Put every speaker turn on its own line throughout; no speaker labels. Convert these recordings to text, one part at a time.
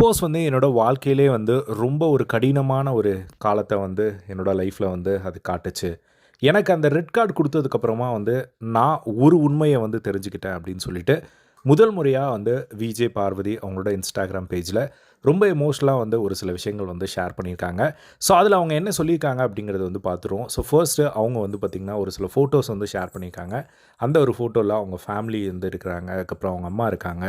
Pass வந்து என்னோடய வாழ்க்கையிலே வந்து ரொம்ப ஒரு கடினமான ஒரு காலத்தை வந்து என்னோடய லைஃப்பில் வந்து அது காட்டுச்சு. எனக்கு அந்த ரெட் கார்டு கொடுத்ததுக்கப்புறமா வந்து நான் ஒரு உண்மையை வந்து தெரிஞ்சுக்கிட்டேன் அப்படின்னு சொல்லிட்டு முதல் முறையாக வந்து விஜே பார்வதி அவங்களோட இன்ஸ்டாகிராம் பேஜில் ரொம்ப எமோஷ்னலாக வந்து ஒரு சில விஷயங்கள் வந்து ஷேர் பண்ணியிருக்காங்க. ஸோ அதில் அவங்க என்ன சொல்லியிருக்காங்க அப்படிங்கிறத வந்து பார்த்துருவோம். ஸோ ஃபர்ஸ்ட்டு அவங்க வந்து பார்த்திங்கன்னா ஒரு சில ஃபோட்டோஸ் வந்து ஷேர் பண்ணியிருக்காங்க. அந்த ஒரு ஃபோட்டோவில் அவங்க ஃபேமிலி வந்து இருக்கிறாங்க. அதுக்கப்புறம் அவங்க அம்மா இருக்காங்க.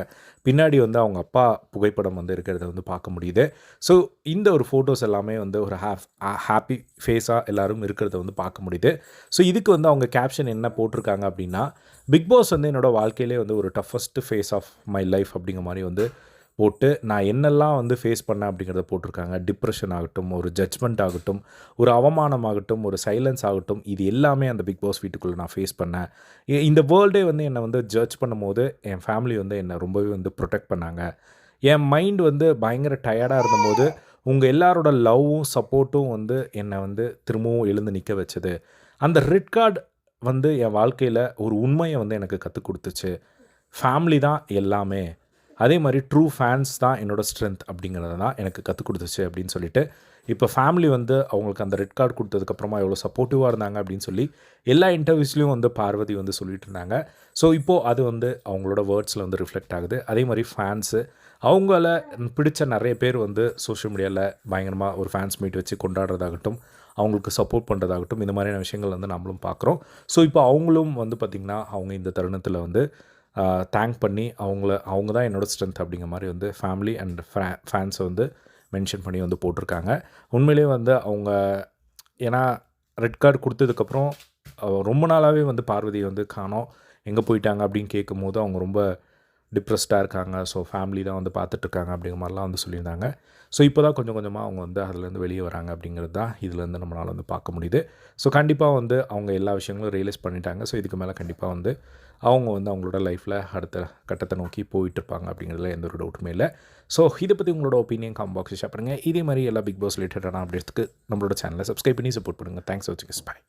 பின்னாடி வந்து அவங்க அப்பா புகைப்படம் வந்து இருக்கிறத வந்து பார்க்க முடியுது. ஸோ இந்த ஒரு ஃபோட்டோஸ் எல்லாமே வந்து ஒரு ஹாப் ஹாப்பி ஃபேஸாக எல்லோரும் இருக்கிறத வந்து பார்க்க முடியுது. ஸோ இதுக்கு வந்து அவங்க கேப்ஷன் என்ன போட்டிருக்காங்க அப்படின்னா பிக் பாஸ் வந்து என்னோடய வாழ்க்கையிலே வந்து ஒரு toughest phase of my life அப்படிங்கிற மாதிரி வந்து போட்டு நான் என்னெல்லாம் வந்து ஃபேஸ் பண்ணேன் அப்படிங்கிறத போட்டிருக்காங்க. டிப்ரெஷன் ஆகட்டும் ஒரு ஜட்ஜ்மெண்ட் ஆகட்டும் ஒரு அவமானம் ஆகட்டும் ஒரு சைலன்ஸ் ஆகட்டும் இது எல்லாமே அந்த பிக் பாஸ் வீட்டுக்குள்ளே நான் ஃபேஸ் பண்ணேன். இந்த வேர்ல்டே வந்து என்னை வந்து ஜட்ஜ் பண்ணும்போது என் ஃபேமிலி வந்து என்னை ரொம்பவே வந்து ப்ரொடெக்ட் பண்ணாங்க. என் மைண்ட் வந்து பயங்கர டயர்டாக இருந்தபோது உங்கள் எல்லாரோட லவ்வும் சப்போர்ட்டும் வந்து என்னை வந்து திரும்பவும் எழுந்து நிற்க வச்சது. அந்த ரெட் கார்டு வந்து என் வாழ்க்கையில் ஒரு உண்மையை வந்து எனக்கு கற்றுக் கொடுத்துச்சு. ஃபேமிலி தான் எல்லாமே. அதே மாதிரி ட்ரூ ஃபேன்ஸ் தான் என்னோடய ஸ்ட்ரென்த் அப்படிங்கிறது தான் எனக்கு கற்றுக் கொடுத்துச்சு அப்படின்னு சொல்லிட்டு இப்போ ஃபேமிலி வந்து அவங்களுக்கு அந்த ரெட் கார்டு கொடுத்ததுக்கப்புறமா எவ்வளோ சப்போர்ட்டிவாக இருந்தாங்க அப்படின்னு சொல்லி எல்லா இன்டர்வியூஸ்லேயும் வந்து பார்வதி வந்து சொல்லிட்டு இருந்தாங்க. ஸோ இப்போது அது வந்து அவங்களோட வேர்ட்ஸில் வந்து ரிஃப்ளெக்ட் ஆகுது. அதே மாதிரி ஃபேன்ஸு அவங்கள பிடிச்ச நிறைய பேர் வந்து சோஷியல் மீடியாவில் பயங்கரமாக ஒரு ஃபேன்ஸ் மீட் வச்சு கொண்டாடுறதாகட்டும் அவங்களுக்கு சப்போர்ட் பண்ணுறதாகட்டும் இந்த மாதிரியான விஷயங்கள் வந்து நம்மளும் பார்க்குறோம். ஸோ இப்போ அவங்களும் வந்து பார்த்திங்கன்னா அவங்க இந்த தருணத்தில் வந்து தேங்க் பண்ணி அவங்கள அவங்க தான் என்னோடய ஸ்ட்ரென்த் அப்படிங்கிற மாதிரி வந்து ஃபேமிலி அண்ட் ஃபே ஃபேன்ஸை வந்து மென்ஷன் பண்ணி வந்து போட்டிருக்காங்க. உண்மையிலே வந்து அவங்க ஏன்னா ரெட் கார்டு கொடுத்ததுக்கப்புறம் ரொம்ப நாளாகவே வந்து பார்வதி வந்து காணோம். எங்கே போயிட்டாங்க அப்படின்னு கேட்கும்போது அவங்க ரொம்ப டிப்ரெஸ்டாக இருக்காங்க. ஸோ ஃபேமிலி தான் வந்து பார்த்துட்ருக்காங்க அப்படிங்கிற மாதிரிலாம் வந்து சொல்லியிருந்தாங்க. ஸோ இப்போ தான் கொஞ்சம் கொஞ்சமாக அவங்க வந்து அதுலேருந்து வெளியே வராங்க அப்படிங்கிறது தான் இதுலேருந்து நம்மளால் வந்து பார்க்க முடியுது. ஸோ கண்டிப்பாக வந்து அவங்க எல்லா விஷயங்களும் ரியலைஸ் பண்ணிட்டாங்க. ஸோ இதுக்கு மேலே கண்டிப்பாக வந்து அவங்க வந்து அவங்களோட லைஃப்பில் அடுத்த கட்டத்தை நோக்கி போயிட்டு இருப்பாங்க அப்படிங்கிறதுல எந்த ஒரு டவுட்டுமே இல்லை. ஸோ இதை பற்றி உங்களோட ஒப்பீனியன் காம் பாக்ஸ் ஷேர் பண்ணுங்கள் இதே மாதிரி எல்லா பிக் பாஸ் ரிலேட்டடான அப்டேட்ஸ்க்கு நம்மளோட சேனலை சப்ஸ்கிரைப் பண்ணி சப்போர்ட் பண்ணுங்கள் தேங்க்ஸ் வச்சுக்கஸ் பாய்